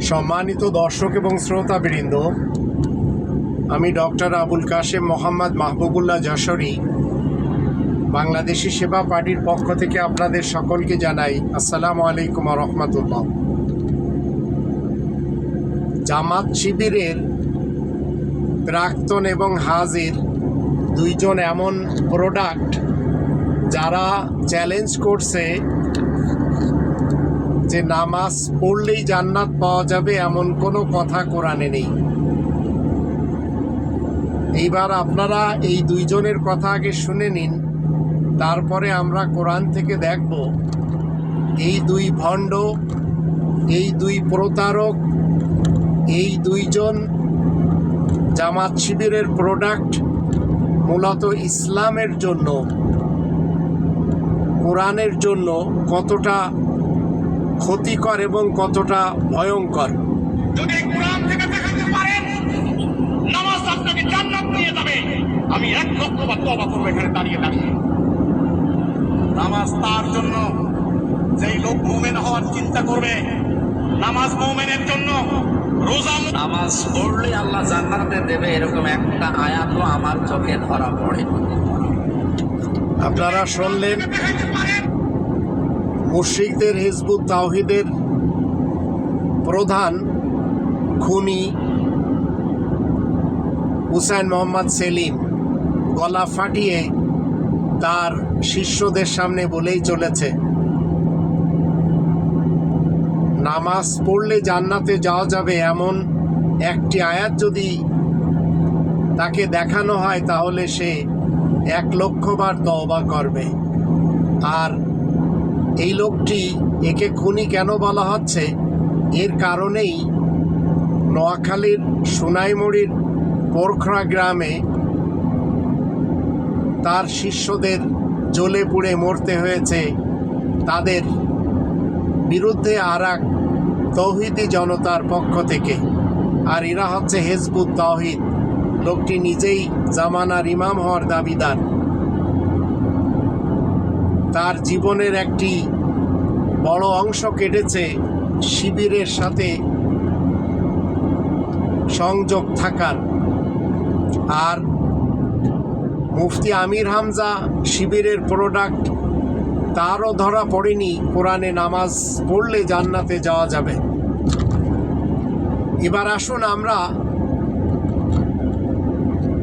সম্মানিত দর্শক এবং শ্রোতাবৃন্দ, আমি ডক্টর আবুল কাশেম মোহাম্মদ মাহবুবুল্লাহ যশোরী, বাংলাদেশি সেবা পার্টির পক্ষ থেকে আপনাদের সকলকে জানাই আসসালামু আলাইকুম রহমতুল্লাহ। জামাত শিবিরের প্রাক্তন এবং হাজির দুইজন এমন প্রোডাক্ট যারা চ্যালেঞ্জ করছে যে নামাজ পড়লেই জান্নাত পাওয়া যাবে এমন কোনো কথা কোরআনে নেই। এইবার আপনারা এই দুইজনের কথা আগে শুনে নিন, তারপরে আমরা কোরআন থেকে দেখব। এই দুই ভণ্ড, এই দুই প্রতারক, এই দুইজন জামাত শিবিরের প্রোডাক্ট মূলত ইসলামের জন্য, কোরআনের জন্য কতটা ক্ষতিকর এবং কতটা ভয়ঙ্কর। যদি কোরআন থেকে দেখাতে পারেন নামাজ আপনাকে জান্নাত নিয়ে যাবে। আমি এক লক্ষ বার তবা করব এখানে দাঁড়িয়ে দাঁড়িয়ে। নামাজ তার জন্য যেই লোক মোমেন হওয়ার চিন্তা করবে নামাজ মোমেনের জন্য রোজা নামাজ পড়লে আল্লাহ জান্নাতে দেবে এরকম একটা আয়াতও আমার চোখে ধরা পড়ে আপনারা শুনলেন মুশ্রিকদের হিজবুত তাওহিদের প্রধান খুনি হুসাইন মোহাম্মদ সেলিম। গলা ফাটিয়ে তার শিষ্যদের সামনে বলেই চলেছে, নামাজ পড়লে জান্নাতে যাওয়া যাবে এমন একটি আয়াত যদি তাকে দেখানো হয় তাহলে সে এক লক্ষবার তওবা করবে। আর এই লোকটি একে খুনি কেন বলা হচ্ছে? এর কারণেই নোয়াখালীর সোনাইমুড়ির পোরখরা গ্রামে তার শিষ্যদের জ্বলে পুড়ে মরতে হয়েছে। তাদের বিরুদ্ধে আর এক তৌহিদি জনতার পক্ষ থেকে। আর এরা হচ্ছে হেজবুত তৌহিদ। লোকটি নিজেই জামানার ইমাম হওয়ার দাবিদার। তার জীবনের একটি বড় অংশ কেটেছে শিবিরের সাথে সংযোগ থাকার। আর মুফতি আমির হামজা শিবিরের প্রোডাক্ট তারও ধরা পড়েনি, কোরআনে নামাজ পড়লে জান্নাতে যাওয়া যাবে। এবার আসুন আমরা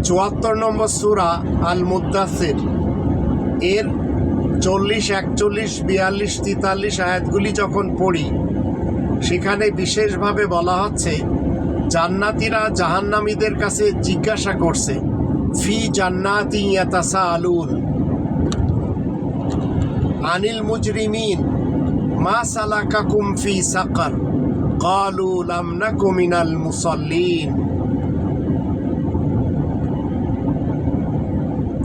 চুয়াত্তর নম্বর সুরা আল মুদাসির এর চল্লিশ একচল্লিশ বিয়াল্লিশ তেতাল্লিশ আয়াতগুলি যখন পড়ি সেখানে বিশেষভাবে বলা হচ্ছে জান্নাতিরা জাহান্নামীদের কাছে জিজ্ঞাসা করছে ফি জান্নাতি ইয়াতাসা আলুন আনিল মুজরিমিন মা সালাকাকুম ফি সাকার قالوا لم نك من المصلين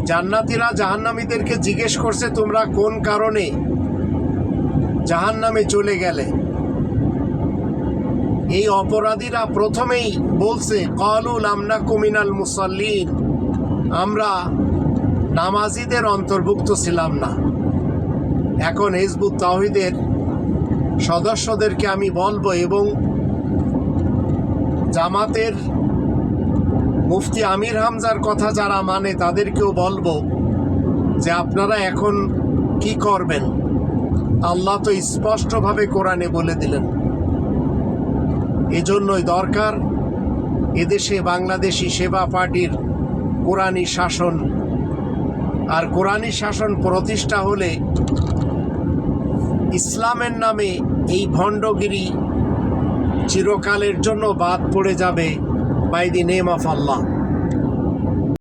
জান্নাতীরা জাহান্নামীদেরকে জিজ্ঞেস করছে, তোমরা কোন কারণে জাহান্নামে চলে গেলে? এই অপরাধীরা প্রথমেই বলছে কলুল আমনা কুমিনাল মুসল্লিন, আমরা নামাজিদের অন্তর্ভুক্ত ছিলাম না। এখন হিজবুত তাহিদের সদস্যদেরকে আমি বলব এবং জামাতের মুফতি আমির হামজার কথা যারা মানে তাদেরকেও বলব যে আপনারা এখন কি করবেন? আল্লাহ তো স্পষ্টভাবে কোরআনে বলে দিলেন। এজন্যই দরকার এদেশে বাংলাদেশি সেবা পার্টির কোরআনী শাসন। আর কোরআনী শাসন প্রতিষ্ঠা হলে ইসলামের নামে এই ভণ্ডগিরি চিরকালের জন্য বাদ পড়ে যাবে। By the name of Allah